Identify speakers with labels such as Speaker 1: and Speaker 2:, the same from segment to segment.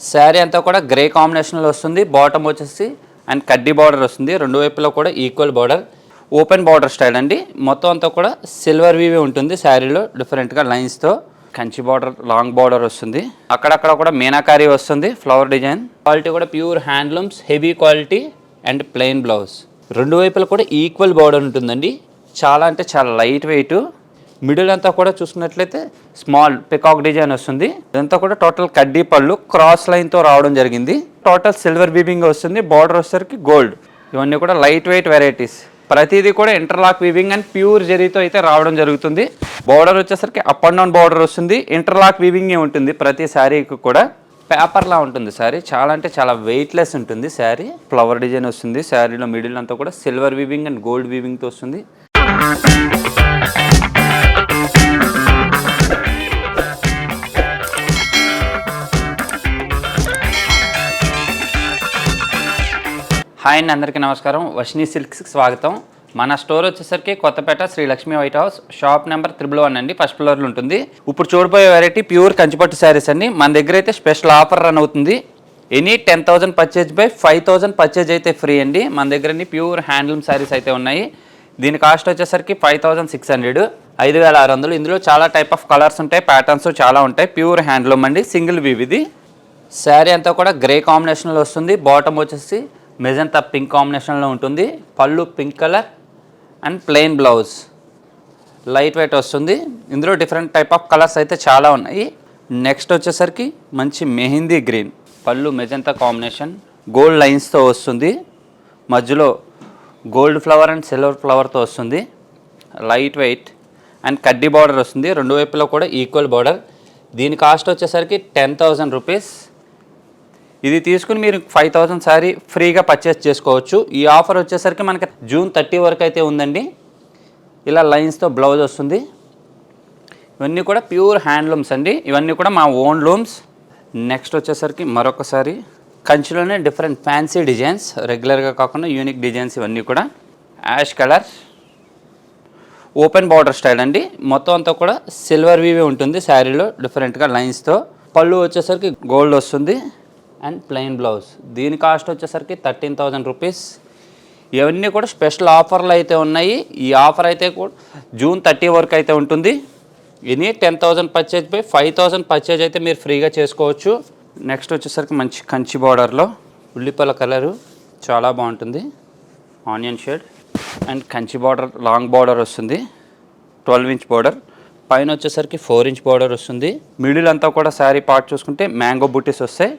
Speaker 1: శారీ అంతా కూడా గ్రే కాంబినేషన్లో వస్తుంది బాటమ్ వచ్చేసి అండ్ కడ్డీ బార్డర్ వస్తుంది. రెండు వైపులో కూడా equal border open border style అండి. మొత్తం అంతా కూడా సిల్వర్ వీవే ఉంటుంది శారీలో డిఫరెంట్గా లైన్స్తో కంచి బార్డర్ లాంగ్ బార్డర్ వస్తుంది. అక్కడక్కడ కూడా మీనాకారీ వస్తుంది ఫ్లవర్ డిజైన్ క్వాలిటీ కూడా pure handlooms heavy quality and plain blouse రెండు వైపులు కూడా ఈక్వల్ బార్డర్ ఉంటుందండి. చాలా అంటే చాలా లైట్ వెయిట్ మిడిల్ అంతా కూడా చూసుకున్నట్లయితే స్మాల్ పికాక్ డిజైన్ వస్తుంది. ఇదంతా కూడా టోటల్ కడ్డీ పళ్ళు క్రాస్ లైన్తో రావడం జరిగింది. టోటల్ సిల్వర్ వీవింగ్ వస్తుంది. బార్డర్ వచ్చేసరికి గోల్డ్. ఇవన్నీ కూడా లైట్ వెయిట్ వెరైటీస్. ప్రతిదీ కూడా ఇంటర్లాక్ వీవింగ్ అండ్ ప్యూర్ జరీతో అయితే రావడం జరుగుతుంది. బార్డర్ వచ్చేసరికి అప్ అండ్ డౌన్ బార్డర్ వస్తుంది. ఇంటర్లాక్ వీవింగ్ ఉంటుంది ప్రతి శారీకి కూడా. పేపర్లా ఉంటుంది శారీ. చాలా అంటే చాలా వెయిట్లెస్ ఉంటుంది శారీ. ఫ్లవర్ డిజైన్ వస్తుంది. శారీలో మిడిల్ అంతా కూడా సిల్వర్ వీవింగ్ అండ్ గోల్డ్ వీవింగ్తో వస్తుంది. హాయ్ అండి అందరికీ నమస్కారం. వష్ని సిల్క్స్కి స్వాగతం. మన స్టోర్ వచ్చేసరికి Kothapet Sri Lakshmi white house. Shop number triple one అండి ఫస్ట్ ఫ్లోర్లో ఉంటుంది. ఇప్పుడు చూడబోయే వెరైటీ ప్యూర్ కంచిపట్టు శారీస్ అండి. మన దగ్గర అయితే స్పెషల్ ఆఫర్ రన్ అవుతుంది. Any ten thousand purchase by five thousand purchase అయితే ఫ్రీ అండి. మన దగ్గర ప్యూర్ హ్యాండ్లూమ్ శారీస్ అయితే ఉన్నాయి. దీని కాస్ట్ వచ్చేసరికి ఫైవ్ థౌసండ్ సిక్స్ హండ్రెడ్. ఐదు వేల ఆరు వందలు. ఇందులో చాలా టైప్ ఆఫ్ కలర్స్ ఉంటాయి ప్యాటర్న్స్ చాలా ఉంటాయి. ప్యూర్ హ్యాండ్లూమ్ అండి సింగిల్ వీవ్ ఇది శారీ అంతా కూడా గ్రే కాంబినేషన్లో వస్తుంది. బాటమ్ వచ్చేసి మెజంతా పింక్ కాంబినేషన్లో ఉంటుంది. పళ్ళు pink colour and plain blouse. Light weight వస్తుంది. ఇందులో డిఫరెంట్ టైప్ ఆఫ్ కలర్స్ అయితే చాలా ఉన్నాయి. నెక్స్ట్ వచ్చేసరికి మంచి మెహిందీ గ్రీన్. పళ్ళు మెజంతా కాంబినేషన్. గోల్డ్ లైన్స్తో వస్తుంది. మధ్యలో గోల్డ్ ఫ్లవర్ అండ్ సిల్వర్ ఫ్లవర్తో వస్తుంది. లైట్ వెయిట్ అండ్ కడ్డీ బార్డర్ వస్తుంది. రెండు వైపులో కూడా ఈక్వల్ బార్డర్. దీని కాస్ట్ వచ్చేసరికి టెన్ థౌజండ్ రూపీస్. ఇది తీసుకుని మీరు ఫైవ్ థౌసండ్ సారీ ఫ్రీగా పర్చేస్ చేసుకోవచ్చు. ఈ ఆఫర్ వచ్చేసరికి మనకి జూన్ థర్టీ వరకు అయితే ఉందండి. ఇలా లైన్స్తో బ్లౌజ్ వస్తుంది. ఇవన్నీ కూడా ప్యూర్ హ్యాండ్లూమ్స్ అండి. ఇవన్నీ కూడా మా ఓన్ లూమ్స్ నెక్స్ట్ వచ్చేసరికి మరొకసారి కంచిలోనే డిఫరెంట్ ఫ్యాన్సీ డిజైన్స్ రెగ్యులర్గా కాకుండా యూనిక్ డిజైన్స్ ఇవన్నీ కూడా. Ash colour open border style అండి. మొత్తం అంతా కూడా సిల్వర్ వీవే ఉంటుంది శారీలో డిఫరెంట్గా లైన్స్తో పళ్ళు వచ్చేసరికి గోల్డ్ వస్తుంది. అండ్ ప్లెయిన్ బ్లౌజ్ దీని కాస్ట్ వచ్చేసరికి థర్టీన్ థౌజండ్ రూపీస్ ఇవన్నీ కూడా స్పెషల్ ఆఫర్లు అయితే ఉన్నాయి. ఈ ఆఫర్ అయితే కూడా జూన్ థర్టీ వరకు అయితే ఉంటుంది. ఎనీ టెన్ థౌజండ్ పర్చేజ్ పై ఫైవ్ థౌజండ్ పర్చేజ్ అయితే మీరు ఫ్రీగా చేసుకోవచ్చు. నెక్స్ట్ వచ్చేసరికి మంచి కంచి బార్డర్లో ఉల్లిపాయల కలరు చాలా బాగుంటుంది. Onion shade and Kanchi border long border వస్తుంది. ట్వెల్వ్ ఇంచ్ బార్డర్ పైన వచ్చేసరికి ఫోర్ ఇంచ్ బార్డర్ వస్తుంది. మిడిల్ అంతా కూడా శారీ పార్ట్ చూసుకుంటే మ్యాంగో బూటీస్ వస్తాయి.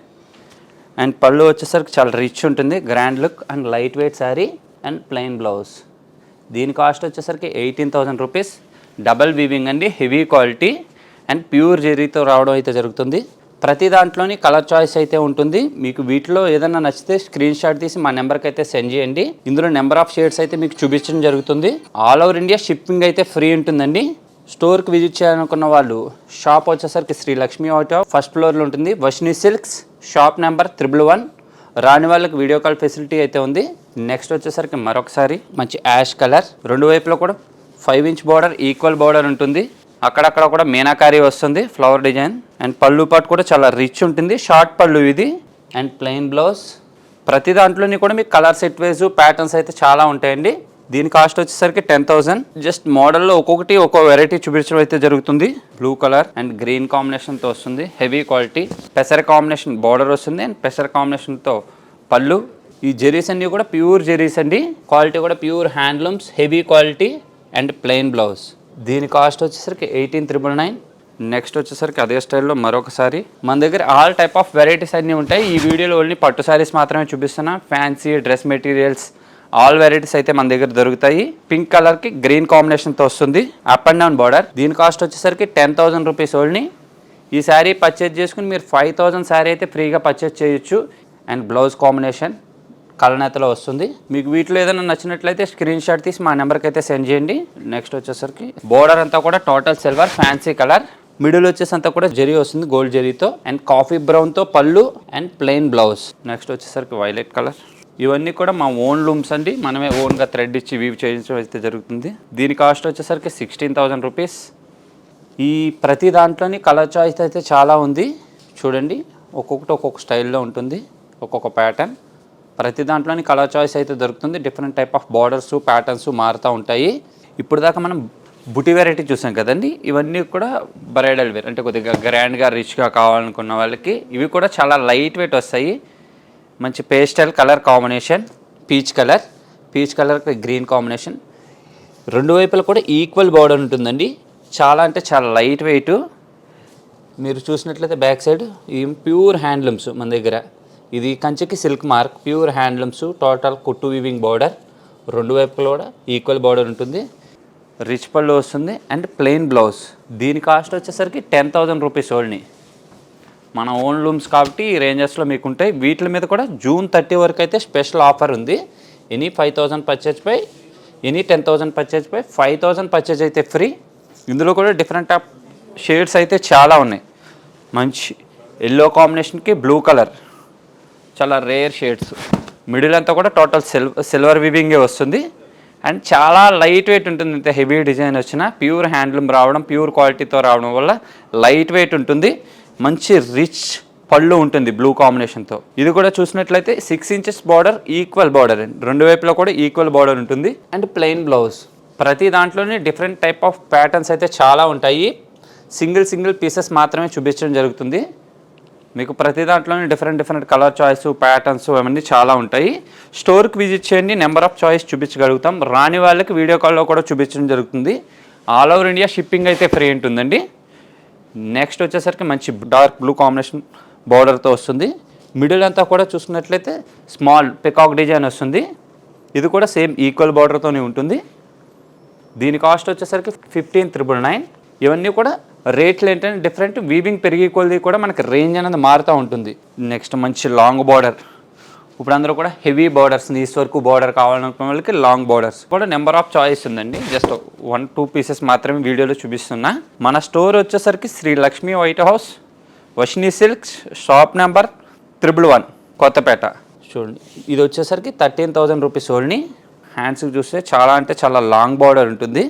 Speaker 1: అండ్ పళ్ళు వచ్చేసరికి చాలా రిచ్ ఉంటుంది. Grand look and light weight sari and plain blouse. దీని కాస్ట్ వచ్చేసరికి eighteen thousand rupees. Double weaving అండి హెవీ క్వాలిటీ అండ్ ప్యూర్ జెరీతో రావడం అయితే జరుగుతుంది. ప్రతి దాంట్లోని కలర్ చాయిస్ అయితే ఉంటుంది. మీకు వీటిలో ఏదైనా నచ్చితే స్క్రీన్ షాట్ తీసి మా నెంబర్కి అయితే సెండ్ చేయండి. ఇందులో నెంబర్ ఆఫ్ షేడ్స్ అయితే మీకు చూపించడం జరుగుతుంది. ఆల్ ఓవర్ ఇండియా షిప్పింగ్ అయితే ఫ్రీ ఉంటుందండి. స్టోర్కి విజిట్ చేయాలనుకున్న వాళ్ళు షాప్ వచ్చేసరికి శ్రీ లక్ష్మీ ఆటో ఫస్ట్ ఫ్లోర్లో ఉంటుంది. Vashni silks shop number triple one. రాని వాళ్ళకి వీడియో కాల్ ఫెసిలిటీ అయితే ఉంది. నెక్స్ట్ వచ్చేసరికి మరొకసారి మంచి యాష్ కలర్. రెండు వైపులో కూడా five inch border equal border ఉంటుంది. అక్కడక్కడ కూడా మీనాకారీ వస్తుంది ఫ్లవర్ డిజైన్ అండ్ పళ్ళు పాటు కూడా చాలా రిచ్ ఉంటుంది. షార్ట్ పళ్ళు ఇది. అండ్ ప్లెయిన్ బ్లౌజ్ ప్రతి దాంట్లోని కూడా మీకు కలర్ సెట్ వైజ్ ప్యాటర్న్స్ అయితే చాలా ఉంటాయండి. దీని కాస్ట్ వచ్చేసరికి టెన్ థౌసండ్. జస్ట్ మోడల్లో ఒక్కొక్కటి ఒక్కో వెరైటీ చూపించడం అయితే జరుగుతుంది. బ్లూ కలర్ అండ్ గ్రీన్ కాంబినేషన్తో వస్తుంది. హెవీ క్వాలిటీ పెసర కాంబినేషన్ బార్డర్ వస్తుంది అండ్ పెసర కాంబినేషన్తో పళ్ళు. ఈ జెరీస్ అన్ని కూడా ప్యూర్ జెరీస్ అండి. క్వాలిటీ కూడా pure handlooms heavy quality and plain blouse దీని కాస్ట్ వచ్చేసరికి ఎయిటీన్ త్రిబుల్ నైన్ నెక్స్ట్ వచ్చేసరికి అదే స్టైల్లో మరొకసారి. మన దగ్గర ఆల్ టైప్ ఆఫ్ వెరైటీస్ అన్నీ ఉంటాయి. ఈ వీడియోలో ఓన్లీ పట్టు శారీస్ మాత్రమే చూపిస్తున్నా. Fancy dress materials all varieties అయితే మన దగ్గర దొరుకుతాయి. పింక్ కలర్కి గ్రీన్ కాంబినేషన్తో వస్తుంది. అప్ అండ్ డౌన్ బార్డర్ దీని కాస్ట్ వచ్చేసరికి టెన్ థౌసండ్ రూపీస్ ఓన్లీ ఈ శారీ పర్చేజ్ చేసుకుని మీరు ఫైవ్ థౌసండ్ శారీ అయితే ఫ్రీగా పర్చేజ్ చేయొచ్చు. అండ్ బ్లౌజ్ కాంబినేషన్ కలనేతలో వస్తుంది. మీకు వీటిలో ఏదైనా నచ్చినట్లయితే స్క్రీన్ షాట్ తీసి మా నెంబర్కి అయితే సెండ్ చేయండి. నెక్స్ట్ వచ్చేసరికి బోర్డర్ అంతా కూడా total silver fancy colour middle వచ్చేసి అంతా కూడా జరీ వస్తుంది గోల్డ్ జరీతో. అండ్ కాఫీ బ్రౌన్తో పళ్ళు అండ్ ప్లెయిన్ బ్లౌజ్ నెక్స్ట్ వచ్చేసరికి వైలెట్ కలర్ ఇవన్నీ కూడా మా ఓన్ లూమ్స్ అండి. మనమే ఓన్గా థ్రెడ్ ఇచ్చి వీవ్ చేయించడం అయితే జరుగుతుంది. దీని కాస్ట్ వచ్చేసరికి సిక్స్టీన్ థౌసండ్ రూపీస్ ఈ ప్రతి దాంట్లోని కలర్ చాయిస్ అయితే చాలా ఉంది. చూడండి ఒక్కొక్కటి ఒక్కొక్క స్టైల్లో ఉంటుంది. ఒక్కొక్క ప్యాటర్న్ ప్రతి దాంట్లోని కలర్ చాయిస్ అయితే దొరుకుతుంది. Different type of borders patterns మారుతూ ఉంటాయి. ఇప్పుడు దాకా మనం బుటి వెరైటీ చూసాం కదండి. ఇవన్నీ కూడా బ్రైడల్ వేర్ అంటే కొద్దిగా గ్రాండ్గా రిచ్గా కావాలనుకున్న వాళ్ళకి ఇవి కూడా చాలా లైట్ వెయిట్ వస్తాయి. మంచి pastel colour combination peach colour peach colour green combination. రెండు వైపులా కూడా ఈక్వల్ బార్డర్ ఉంటుందండి. చాలా అంటే చాలా లైట్ వెయిట్. మీరు చూసినట్లయితే బ్యాక్ సైడ్ ఈ ప్యూర్ హ్యాండ్లూమ్స్ మన దగ్గర. ఇది కంచెకి silk mark pure handlooms total కుట్టు వీవింగ్ బార్డర్. రెండు వైపులా కూడా ఈక్వల్ బార్డర్ ఉంటుంది. రిచ్ పళ్ళు వస్తుంది అండ్ ప్లెయిన్ బ్లౌజ్. దీని కాస్ట్ వచ్చేసరికి టెన్ థౌజండ్ రూపీస్ ఓన్లీ. మన ఓన్ లూమ్స్ కాబట్టి ఈ రేంజెస్లో మీకు ఉంటాయి వీటి మీద కూడా జూన్ థర్టీ వరకు అయితే స్పెషల్ ఆఫర్ ఉంది. ఎనీ ఫైవ్ థౌజండ్ పర్చేజ్ పై ఎనీ టెన్ థౌజండ్ పర్చేజ్ పై ఫైవ్ థౌజండ్ పర్చేజ్ అయితే ఫ్రీ ఇందులో కూడా డిఫరెంట్ ఆఫ్ షేడ్స్ అయితే చాలా ఉన్నాయి. మంచి ఎల్లో కాంబినేషన్కి బ్లూ కలర్ చాలా రేర్ షేడ్స్ మిడిల్ అంతా కూడా టోటల్ సిల్ సిల్వర్ వివింగే వస్తుంది. అండ్ చాలా లైట్ వెయిట్ ఉంటుంది. ఇంత హెవీ డిజైన్ వచ్చిన ప్యూర్ హ్యాండ్లూమ్ రావడం ప్యూర్ క్వాలిటీతో రావడం వల్ల లైట్ వెయిట్ ఉంటుంది. మంచి రిచ్ పళ్ళు ఉంటుంది బ్లూ కాంబినేషన్తో ఇది కూడా చూసినట్లయితే six inches border equal border అండి రెండు వైపులో కూడా ఈక్వల్ బార్డర్ ఉంటుంది. అండ్ ప్లెయిన్ బ్లౌజ్ ప్రతి దాంట్లోనే డిఫరెంట్ టైప్ ఆఫ్ ప్యాటర్న్స్ అయితే చాలా ఉంటాయి. సింగిల్ సింగిల్ పీసెస్ మాత్రమే చూపించడం జరుగుతుంది. మీకు ప్రతి దాంట్లోనే different different colour choice patterns అవన్నీ చాలా ఉంటాయి. స్టోర్కి విజిట్ చేయండి నెంబర్ ఆఫ్ చాయిస్ చూపించగలుగుతాం. రాని వాళ్ళకి వీడియో కాల్లో కూడా చూపించడం జరుగుతుంది. ఆల్ ఓవర్ ఇండియా షిప్పింగ్ అయితే ఫ్రీ ఉంటుందండి. నెక్స్ట్ వచ్చేసరికి మంచి డార్క్ బ్లూ కాంబినేషన్ బార్డర్తో వస్తుంది. మిడిల్ అంతా కూడా చూసుకున్నట్లయితే స్మాల్ పికాక్ డిజైన్ వస్తుంది. ఇది కూడా సేమ్ ఈక్వల్ బార్డర్తోనే ఉంటుంది. దీని కాస్ట్ వచ్చేసరికి ఫిఫ్టీన్ త్రిబుల్ నైన్. ఇవన్నీ కూడా రేట్లు ఏంటంటే డిఫరెంట్ వీవింగ్ పెరిగి కొలది కూడా మనకి రేంజ్ అనేది మారుతూ ఉంటుంది. నెక్స్ట్ మంచి లాంగ్ బార్డర్. ఇప్పుడు అందరూ కూడా హెవీ బార్డర్స్ ఈస్ట్ వరకు బార్డర్ కావాలనుకున్న వాళ్ళకి లాంగ్ బార్డర్స్. కూడా నెంబర్ ఆఫ్ చాయిస్ ఉందండి. జస్ట్ వన్ టూ పీసెస్ మాత్రమే వీడియోలో చూపిస్తున్నా. మన స్టోర్ వచ్చేసరికి Sri Lakshmi white house Vashini silks shop number triple one Kothapet. చూడండి ఇది వచ్చేసరికి థర్టీన్ థౌజండ్ రూపీస్ ఓన్లీ. హ్యాండ్స్కి చూస్తే చాలా అంటే చాలా లాంగ్ బార్డర్ ఉంటుంది.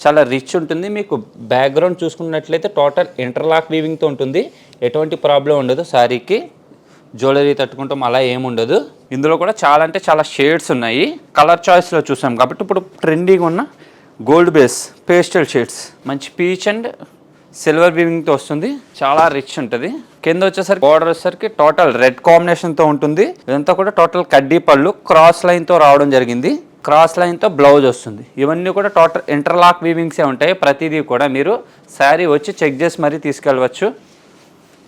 Speaker 1: చాలా రిచ్ ఉంటుంది. మీకు బ్యాక్గ్రౌండ్ చూసుకున్నట్లయితే టోటల్ ఇంటర్లాక్ వీవింగ్తో ఉంటుంది. ఎటువంటి ప్రాబ్లం ఉండదు శారీకి జ్యువెలరీ తట్టుకుంటాం అలా ఏముండదు ఇందులో కూడా చాలా అంటే చాలా షేడ్స్ ఉన్నాయి. కలర్ చాయిస్లో చూసాం కాబట్టి ఇప్పుడు ట్రెండింగ్ ఉన్న గోల్డ్ బేస్ పేస్టల్ షేడ్స్ మంచి పీచ్ అండ్ సిల్వర్ వీవింగ్తో వస్తుంది. చాలా రిచ్ ఉంటుంది. కింద వచ్చేసరికి బార్డర్ వచ్చేసరికి టోటల్ రెడ్ కాంబినేషన్తో ఉంటుంది. ఇదంతా కూడా టోటల్ కడ్డీ పళ్ళు క్రాస్ లైన్తో రావడం జరిగింది. క్రాస్ లైన్తో బ్లౌజ్ వస్తుంది. ఇవన్నీ కూడా టోటల్ ఇంటర్లాక్ వీవింగ్సే ఉంటాయి. ప్రతిదీ కూడా మీరు శారీ వచ్చి చెక్ చేసి మరీ తీసుకెళ్ళవచ్చు.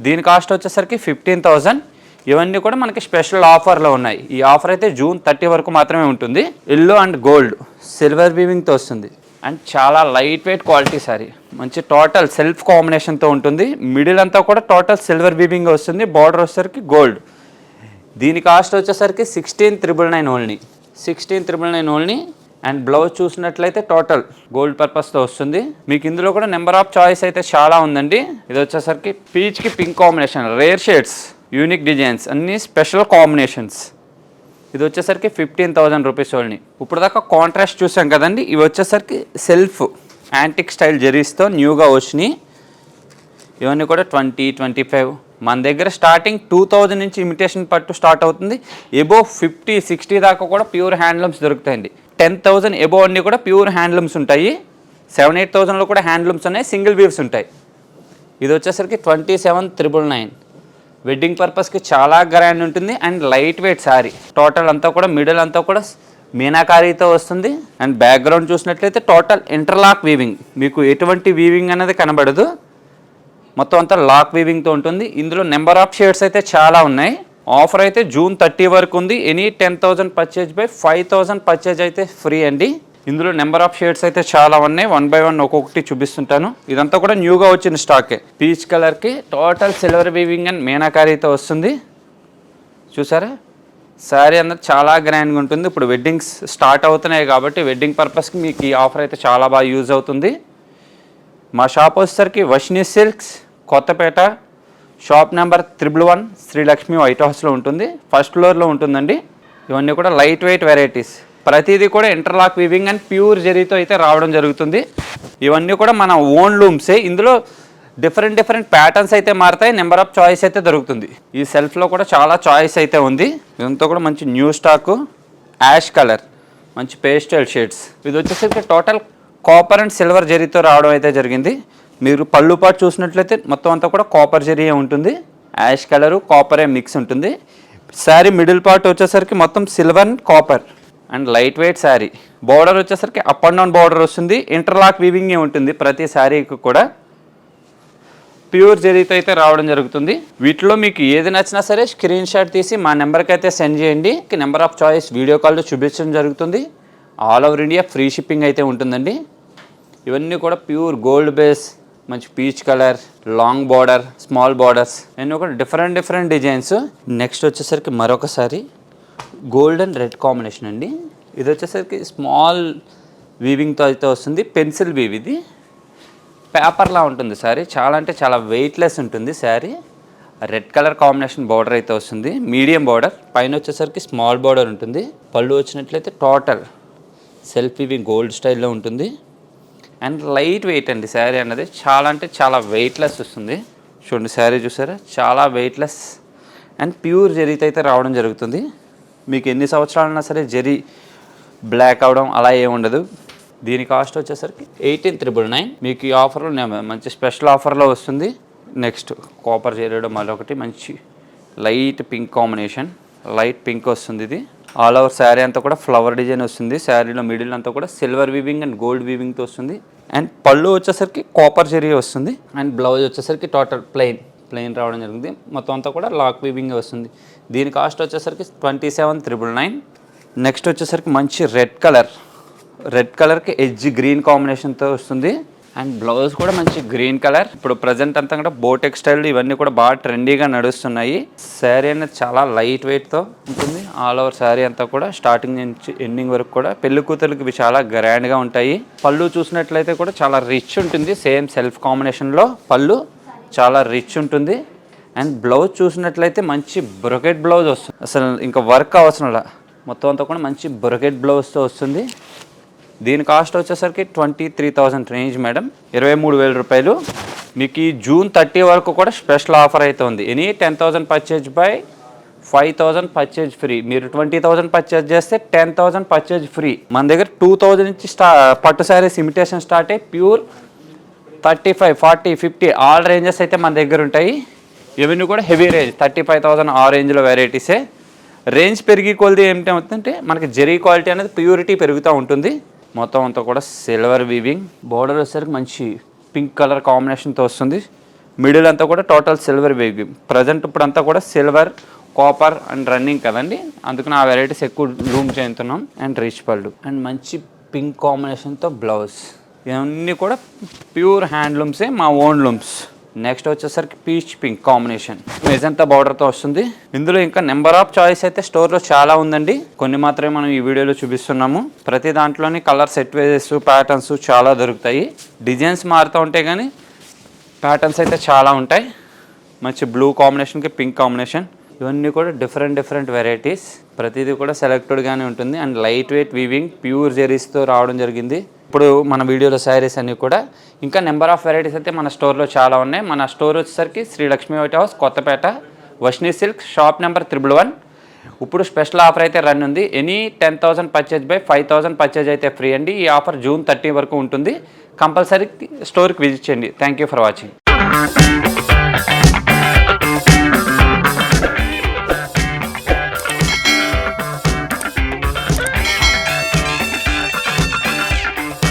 Speaker 1: దీని కాస్ట్ వచ్చేసరికి ఫిఫ్టీన్ థౌజండ్ ఇవన్నీ కూడా మనకి స్పెషల్ ఆఫర్లో ఉన్నాయి. ఈ ఆఫర్ అయితే జూన్ థర్టీ వరకు మాత్రమే ఉంటుంది. ఎల్లో అండ్ గోల్డ్ సిల్వర్ వీవింగ్తో వస్తుంది. అండ్ చాలా లైట్ వెయిట్ క్వాలిటీ సారీ. మంచి టోటల్ సెల్ఫ్ కాంబినేషన్తో ఉంటుంది. మిడిల్ అంతా కూడా టోటల్ సిల్వర్ వీవింగ్ వస్తుంది. బార్డర్ వచ్చేసరికి గోల్డ్. దీని కాస్ట్ వచ్చేసరికి sixteen triple nine only. Sixteen triple nine only. And blouse చూసినట్లయితే టోటల్ గోల్డ్ పర్పస్తో వస్తుంది. మీకు ఇందులో కూడా నెంబర్ ఆఫ్ చాయిస్ అయితే చాలా ఉందండి. ఇది వచ్చేసరికి పీచ్కి pink combination. Rare shades. Unique designs అన్నీ స్పెషల్ కాంబినేషన్స్ ఇది వచ్చేసరికి ఫిఫ్టీన్ థౌజండ్ రూపీస్ ఓన్లీ ఇప్పుడు దాకా కాంట్రాస్ట్ చూసాం కదండి ఇవి వచ్చేసరికి సెల్ఫ్ యాంటిక్ స్టైల్ జెరీస్తో న్యూగా వచ్చినాయి ఇవన్నీ కూడా ట్వంటీ ట్వంటీ ఫైవ్ మన దగ్గర స్టార్టింగ్ టూ థౌజండ్ నుంచి ఇమిటేషన్ పట్టు స్టార్ట్ అవుతుంది. ఎబో ఫిఫ్టీ సిక్స్టీ దాకా కూడా ప్యూర్ హ్యాండ్లూమ్స్ దొరుకుతాయండి. టెన్ థౌజండ్ ఎబో అన్నీ కూడా ప్యూర్ హ్యాండ్లూమ్స్ ఉంటాయి. సెవెన్ ఎయిట్ థౌజండ్లో కూడా హ్యాండ్లూమ్స్ ఉన్నాయి సింగిల్ వీవ్స్ ఉంటాయి. ఇది వచ్చేసరికి twenty seven triple nine wedding పర్పస్కి చాలా గ్రాండ్ ఉంటుంది and light weight sari total అంతా కూడా మిడిల్ అంతా కూడా మీనాకారీతో వస్తుంది. అండ్ బ్యాక్గ్రౌండ్ చూసినట్లయితే టోటల్ ఇంటర్లాక్ వీవింగ్ మీకు ఎటువంటి వీవింగ్ అనేది కనబడదు. మొత్తం అంతా లాక్ వీవింగ్తో ఉంటుంది. ఇందులో నెంబర్ ఆఫ్ షేడ్స్ అయితే చాలా ఉన్నాయి. ఆఫర్ అయితే జూన్ థర్టీ వరకు ఉంది. Any ten thousand purchase by five thousand purchase అయితే ఫ్రీ అండి. ఇందులో నెంబర్ ఆఫ్ షేడ్స్ అయితే చాలా ఉన్నాయి. వన్ బై వన్ ఒక్కొక్కటి చూపిస్తుంటాను. ఇదంతా కూడా న్యూగా వచ్చిన స్టాకే. పీచ్ కలర్కి టోటల్ సిల్వర్ వీవింగ్ అండ్ మీనాకారీతో వస్తుంది. చూసారా? శారీ అన్నది చాలా గ్రాండ్గా ఉంటుంది. ఇప్పుడు వెడ్డింగ్స్ స్టార్ట్ అవుతున్నాయి కాబట్టి వెడ్డింగ్ పర్పస్కి మీకు ఈ ఆఫర్ అయితే చాలా బాగా యూజ్ అవుతుంది. మా షాప్ వచ్చేసరికి Vashni silks Kothapet shop number triple one Srilakshmi white హౌస్లో ఉంటుంది. ఫస్ట్ ఫ్లోర్లో ఉంటుందండి. ఇవన్నీ కూడా లైట్ వెయిట్ వెరైటీస్. ప్రతిదీ కూడా ఇంటర్లాక్ వీవింగ్ అండ్ ప్యూర్ జరీతో అయితే రావడం జరుగుతుంది. ఇవన్నీ కూడా మన ఓన్ లూమ్సే ఇందులో డిఫరెంట్ డిఫరెంట్ ప్యాటర్న్స్ అయితే మారుతాయి. నెంబర్ ఆఫ్ చాయిస్ అయితే దొరుకుతుంది. ఈ సెల్ఫ్లో కూడా చాలా చాయిస్ అయితే ఉంది. ఇదంతా కూడా మంచి న్యూ స్టాకు యాష్ కలర్ మంచి పేస్టల్ షేడ్స్ ఇది వచ్చేసరికి టోటల్ కాపర్ అండ్ సిల్వర్ జరీతో రావడం అయితే జరిగింది. మీరు పళ్ళు పాటు చూసినట్లయితే మొత్తం అంతా కూడా కాపర్ జరీ ఉంటుంది. యాష్ కలరు కాపరే మిక్స్ ఉంటుంది. శారీ మిడిల్ పార్ట్ వచ్చేసరికి మొత్తం silver and copper and light weight sari. Border వచ్చేసరికి అప్ అండ్ డౌన్ బార్డర్ వస్తుంది. ఇంటర్లాక్ వీవింగే ఉంటుంది ప్రతి శారీకి కూడా. ప్యూర్ జరీతో అయితే రావడం జరుగుతుంది. వీటిలో మీకు ఏది నచ్చినా సరే స్క్రీన్ షాట్ తీసి మా నెంబర్కి అయితే సెండ్ చేయండి. నెంబర్ ఆఫ్ చాయిస్ వీడియో కాల్లో చూపించడం జరుగుతుంది. All over India free shipping అయితే ఉంటుందండి. ఇవన్నీ కూడా ప్యూర్ గోల్డ్ బేస్ మంచి peach colour long border small borders అన్నీ కూడా డిఫరెంట్ డిఫరెంట్ డిజైన్స్ నెక్స్ట్ వచ్చేసరికి మరొకసారి గోల్డ్ అండ్ రెడ్ కాంబినేషన్ అండి. ఇది వచ్చేసరికి స్మాల్ వీవింగ్తో అయితే వస్తుంది. పెన్సిల్ వీవ్ ఇది. పేపర్లా ఉంటుంది శారీ చాలా అంటే చాలా వెయిట్లెస్ ఉంటుంది sari red colour combination border అయితే వస్తుంది. మీడియం బార్డర్ పైన వచ్చేసరికి స్మాల్ బార్డర్ ఉంటుంది. పళ్ళు వచ్చినట్లయితే టోటల్ సెల్ఫ్ వీవింగ్ గోల్డ్ స్టైల్లో ఉంటుంది. అండ్ లైట్ వెయిట్ అండి శారీ అన్నది. చాలా అంటే చాలా వెయిట్లెస్ వస్తుంది. చూడండి శారీ చూసారా? చాలా వెయిట్లెస్ అండ్ ప్యూర్ జరిగితే అయితే రావడం జరుగుతుంది. మీకు ఎన్ని సంవత్సరాలైనా సరే జరీ బ్లాక్ అవడం అలా ఏమి ఉండదు. దీని కాస్ట్ వచ్చేసరికి ఎయిటీన్ త్రిబుల్ నైన్. మీకు ఈ ఆఫర్లో నేను మంచి స్పెషల్ ఆఫర్లో వస్తుంది. నెక్స్ట్ కాపర్ చేయడం మరొకటి మంచి light pink combination. Light pink వస్తుంది ఇది. ఆల్ ఓవర్ శారీ అంతా కూడా ఫ్లవర్ డిజైన్ వస్తుంది. శారీలో మిడిల్ అంతా కూడా సిల్వర్ వీవింగ్ అండ్ గోల్డ్ వీవింగ్తో వస్తుంది. అండ్ పళ్ళు వచ్చేసరికి కాపర్ జరీ వస్తుంది. అండ్ బ్లౌజ్ వచ్చేసరికి టోటల్ ప్లెయిన్. ప్లెయిన్ రావడం జరిగింది. మొత్తం అంతా కూడా లాక్ వీవింగ్ వస్తుంది. దీని కాస్ట్ వచ్చేసరికి twenty seven triple nine next వచ్చేసరికి మంచి రెడ్ కలర్ రెడ్ కలర్కి ఎడ్జ్ గ్రీన్ కాంబినేషన్తో వస్తుంది. అండ్ బ్లౌజ్ కూడా మంచి గ్రీన్ కలర్ ఇప్పుడు ప్రజెంట్ అంతా కూడా బో టెక్స్టైల్ ఇవన్నీ కూడా బాగా ట్రెండీగా నడుస్తున్నాయి. శారీ అనేది చాలా లైట్ వెయిట్తో ఉంటుంది. ఆల్ ఓవర్ శారీ అంతా కూడా స్టార్టింగ్ నుంచి ఎండింగ్ వరకు కూడా పెళ్ళి కూతురుకి ఇవి చాలా గ్రాండ్గా ఉంటాయి. పళ్ళు చూసినట్లయితే కూడా చాలా రిచ్ ఉంటుంది. సేమ్ సెల్ఫ్ కాంబినేషన్లో పళ్ళు చాలా రిచ్ ఉంటుంది. అండ్ బ్లౌజ్ చూసినట్లయితే మంచి బ్రొకెట్ బ్లౌజ్ వస్తుంది. అసలు ఇంకా వర్క్ అవసరం లే. మొత్తం అంతా కూడా మంచి బ్రొకెట్ బ్లౌజ్తో వస్తుంది. దీని కాస్ట్ వచ్చేసరికి twenty three thousand range madam ఇరవై మూడు వేల రూపాయలు. మీకు ఈ జూన్ థర్టీ వరకు కూడా స్పెషల్ ఆఫర్ అయితే ఉంది. Any ten thousand purchase by five thousand purchase free మీరు ట్వంటీ థౌజండ్ పర్చేజ్ చేస్తే టెన్ థౌజండ్ పర్చేజ్ ఫ్రీ మన దగ్గర టూ థౌజండ్ నుంచి స్టా పట్టు శారీస్ ఇమిటేషన్ స్టార్ట్ అయ్యి pure thirty five forty fifty all ranges అయితే మన దగ్గర ఉంటాయి. ఇవన్నీ కూడా heavy range thirty five thousand ఆ రేంజ్లో వెరైటీసే రేంజ్ పెరిగి కొలిది ఏమిటవుతుందంటే మనకి జెరీ క్వాలిటీ అనేది ప్యూరిటీ పెరుగుతూ ఉంటుంది. మొత్తం అంతా కూడా సిల్వర్ వీవింగ్ బార్డర్ వచ్చేసరికి మంచి పింక్ కలర్ కాంబినేషన్తో వస్తుంది. మిడిల్ అంతా కూడా టోటల్ సిల్వర్ వీవింగ్ ప్రజెంట్ ఇప్పుడు అంతా కూడా సిల్వర్ కాపర్ అండ్ రన్నింగ్ కదండి. అందుకని ఆ వెరైటీస్ ఎక్కువ లూమ్ చేస్తున్నాం అండ్ రిచ్ పళ్ళు అండ్ మంచి పింక్ కాంబినేషన్తో బ్లౌజ్ ఇవన్నీ కూడా ప్యూర్ హ్యాండ్లూమ్సే మా ఓన్ లూమ్స్. నెక్స్ట్ వచ్చేసరికి పీచ్ పింక్ కాంబినేషన్. మెజంతా బార్డర్తో వస్తుంది. ఇందులో ఇంకా నెంబర్ ఆఫ్ చాయిస్ అయితే స్టోర్లో చాలా ఉందండి. కొన్ని మాత్రమే మనం ఈ వీడియోలో చూపిస్తున్నాము. ప్రతి దాంట్లోని కలర్ సెట్ వేజెస్ ప్యాటర్న్స్ చాలా దొరుకుతాయి. డిజైన్స్ మారుతూ ఉంటాయి కానీ ప్యాటర్న్స్ అయితే చాలా ఉంటాయి. మంచి బ్లూ కాంబినేషన్కి పింక్ కాంబినేషన్. ఇవన్నీ కూడా డిఫరెంట్ డిఫరెంట్ వెరైటీస్. ప్రతిదీ కూడా సెలెక్టెడ్గానే ఉంటుంది. And light weight weaving pure జెరీస్తో రావడం జరిగింది. ఇప్పుడు మన వీడియోలో శారీస్ అన్నీ కూడా ఇంకా నెంబర్ ఆఫ్ వెరైటీస్ అయితే మన స్టోర్లో చాలా ఉన్నాయి. మన స్టోర్ వచ్చేసరికి Sri Lakshmi white house Kothapet Vashni silk shop number triple one. ఇప్పుడు స్పెషల్ ఆఫర్ అయితే రన్ ఉంది. Any ten thousand purchase by five thousand purchase అయితే ఫ్రీ అండి. ఈ ఆఫర్ జూన్ థర్టీ వరకు ఉంటుంది. కంపల్సరీ స్టోర్కి విజిట్ చేయండి. Thank you for watching